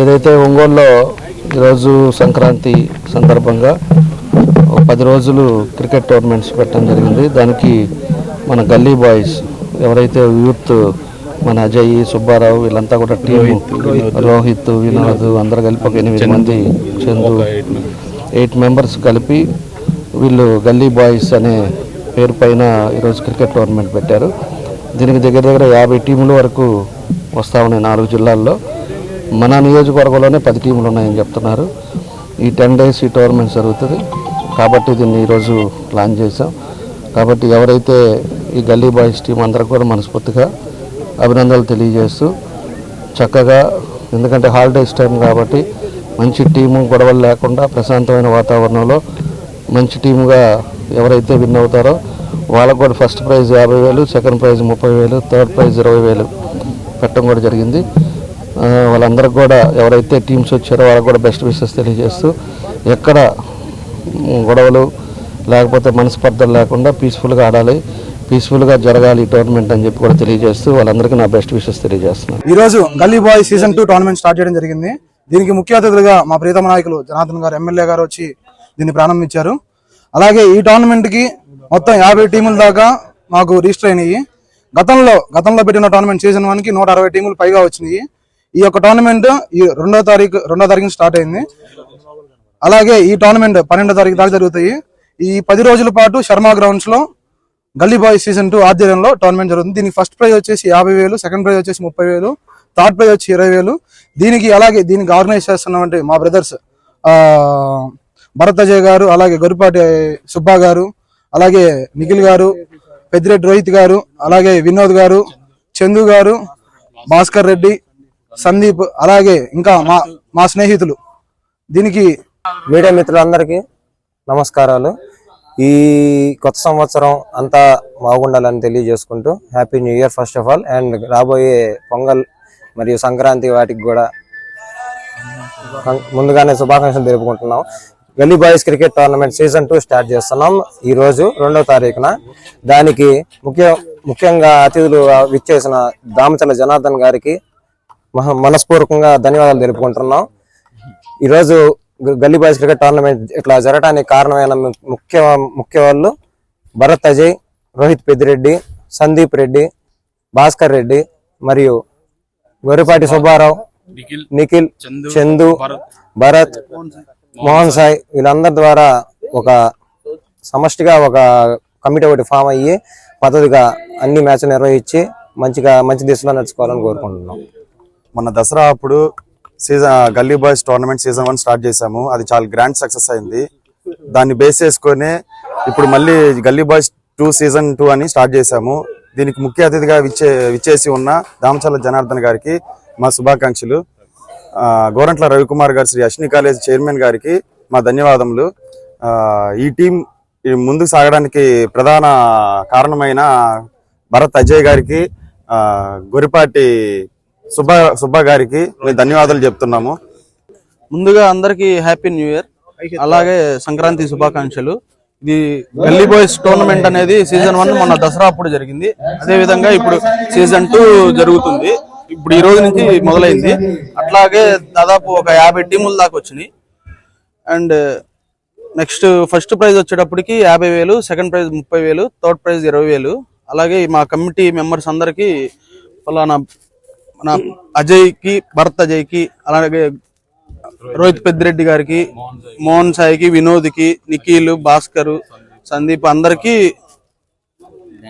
ఏదైతే ఒంగోలులో ఈరోజు సంక్రాంతి సందర్భంగా ఒక పది రోజులు క్రికెట్ టోర్నమెంట్స్ పెట్టడం జరిగింది. దానికి మన గల్లీ బాయ్స్ ఎవరైతే యూత్ మన అజయ్ సుబ్బారావు వీళ్ళంతా కూడా టీం రోహిత్ వినోద్. అందరు కలిపి ఒక ఎనిమిది మంది చందు. Eight members. కలిపి వీళ్ళు గల్లీ బాయ్స్ అనే పేరు పైన ఈరోజు క్రికెట్ టోర్నమెంట్ పెట్టారు. దీనికి దగ్గర దగ్గర యాభై టీముల వరకు వస్తూ ఉన్నాయి నాలుగు జిల్లాల్లో. మన నియోజకవర్గంలోనే పది టీములు ఉన్నాయని చెప్తున్నారు. ఈ టెన్ డేస్ ఈ టోర్నమెంట్ జరుగుతుంది. కాబట్టి దీన్ని ఈరోజు ప్లాన్ చేసాం కాబట్టి ఎవరైతే ఈ గల్లీ బాయ్స్ టీం అందరికి కూడా మనస్ఫూర్తిగా అభినందనలు తెలియజేస్తూ చక్కగా ఎందుకంటే హాలిడేస్ టైం కాబట్టి మంచి టీము గొడవలు లేకుండా ప్రశాంతమైన వాతావరణంలో మంచి టీముగా ఎవరైతే విన్ అవుతారో వాళ్ళకు కూడా ఫస్ట్ ప్రైజ్ యాభై వేలు సెకండ్ ప్రైజ్ ముప్పై వేలు థర్డ్ ప్రైజ్ ఇరవై వేలు పెట్టడం కూడా జరిగింది. వాళ్ళందరికి కూడా ఎవరైతే టీమ్స్ వచ్చారో వాళ్ళకి కూడా బెస్ట్ విషెస్ తెలియజేస్తూ ఎక్కడ గొడవలు లేకపోతే మనస్పర్ధలు లేకుండా పీస్ఫుల్గా ఆడాలి. పీస్ఫుల్గా జరగాలి ఈ టోర్నమెంట్ అని చెప్పి కూడా తెలియజేస్తూ వాళ్ళందరికీ నా బెస్ట్ విషెస్ తెలియజేస్తున్నాను. ఈ రోజు gully boy season two tournament start చేయడం జరిగింది. దీనికి ముఖ్య అతిథులుగా మా ప్రీతమ నాయకులు జనార్దన్ గారు ఎమ్మెల్యే గారు వచ్చి దీన్ని ప్రారంభించారు. అలాగే ఈ టోర్నమెంట్కి మొత్తం యాభై టీముల దాకా మాకు రిజిస్టర్ అయినాయి. గతంలో గతంలో పెట్టిన టోర్నమెంట్ సీజన్ వన్కి నూట అరవై టీములు పైగా వచ్చినాయి. ఈ యొక్క టోర్నమెంట్ ఈ రెండో తారీఖు రెండో తారీఖు స్టార్ట్ అయింది. అలాగే ఈ టోర్నమెంట్ పన్నెండో తారీఖు దాకా జరుగుతాయి. ఈ పది రోజుల పాటు శర్మ గ్రౌండ్స్లో గల్లీ బాయ్ సీజన్ టూ ఆధ్వర్యంలో టోర్నమెంట్ జరుగుతుంది. దీనికి ఫస్ట్ ప్రైజ్ వచ్చేసి యాభై వేలు సెకండ్ ప్రైజ్ వచ్చేసి ముప్పై వేలు థర్డ్ ప్రైజ్ వచ్చి ఇరవై వేలు. దీనికి అలాగే దీనికి ఆర్గనైజ్ చేస్తున్నామంటే మా బ్రదర్స్ భరత్ అజయ్ గారు అలాగే గొరిపాటి సుబ్బా గారు అలాగే నిఖిల్ గారు పెద్దిరెడ్డి రోహిత్ గారు అలాగే వినోద్ గారు చందు గారు భాస్కర్ రెడ్డి సందీప్ అలాగే ఇంకా మా మా స్నేహితులు. దీనికి మీడియా మిత్రులందరికీ నమస్కారాలు. ఈ కొత్త సంవత్సరం అంతా బాగుండాలని తెలియజేసుకుంటూ happy new year first of all and రాబోయే పొంగల్ మరియు సంక్రాంతి వాటికి కూడా ముందుగానే శుభాకాంక్షలు తెలుపుకుంటున్నాం. Gully boys cricket tournament season two start చేస్తున్నాం. ఈ రోజు రెండవ తారీఖున దానికి ముఖ్య ముఖ్యంగా అతిథులు విచ్చేసిన దామచల జనార్దన్ గారికి మనస్పూర్వకంగా ధన్యవాదాలు తెలుపుకుంటున్నాం. ఈరోజు గల్లీ బాయ్స్ క్రికెట్ టోర్నమెంట్ ఇట్లా జరగడానికి కారణమైన ముఖ్య ముఖ్య వాళ్ళు భరత్ అజయ్ రోహిత్ పెద్దిరెడ్డి సందీప్ రెడ్డి భాస్కర్ రెడ్డి మరియు గొరిపాటి సుబ్బారావు నిఖిల్ చందు భరత్ మోహన్ సాయి వీళ్ళందరి ద్వారా ఒక సమష్టిగా ఒక కమిటీ ఒకటి ఫామ్ అయ్యి పద్ధతిగా అన్ని మ్యాచ్లు నిర్వహించి మంచిగా మంచి దిశలో నడుచుకోవాలని కోరుకుంటున్నాం. మొన్న దసరా అప్పుడు season gully boys tournament season one start చేశాము. అది చాలా గ్రాండ్ సక్సెస్ అయింది. దాన్ని బేస్ చేసుకొని ఇప్పుడు మళ్ళీ gully boys two season two అని స్టార్ట్ చేశాము. దీనికి ముఖ్య అతిథిగా విచ్చే విచ్చేసి ఉన్న దామచల్ల జనార్దన్ గారికి మా శుభాకాంక్షలు. గోరంట్ల రవికుమార్ గారు శ్రీ అశ్విని కాలేజ్ చైర్మన్ గారికి మా ధన్యవాదములు. ఈ టీం ముందుకు సాగడానికి ప్రధాన కారణమైన భరత్ అజయ్ గారికి గొరిపాటి సుబ్బ సుబ్బ గారికి మేము ధన్యవాదాలు చెప్తున్నాము. ముందుగా అందరికీ హ్యాపీ న్యూ ఇయర్. అలాగే సంక్రాంతి శుభాకాంక్షలు. ఇది గల్లీ బాయ్స్ టోర్నమెంట్ అనేది సీజన్ వన్ మొన్న దసరా అప్పుడు జరిగింది. అదే విధంగా ఇప్పుడు సీజన్ టూ జరుగుతుంది. ఇప్పుడు ఈ రోజు నుంచి మొదలైంది. అట్లాగే దాదాపు ఒక యాభై టీముల దాకా వచ్చినాయి. అండ్ నెక్స్ట్ ఫస్ట్ ప్రైజ్ వచ్చేటప్పటికి యాభై వేలు సెకండ్ ప్రైజ్ ముప్పై వేలు థర్డ్ ప్రైజ్ ఇరవై వేలు. అలాగే మా కమిటీ మెంబర్స్ అందరికీ ఫలానా మన అజయ్కి భరత్ అజయ్కి అలాగే రోహిత్ పెద్దిరెడ్డి గారికి మోహన్ సాయికి వినోద్కి నిఖిల్ భాస్కర్ సందీప్ అందరికీ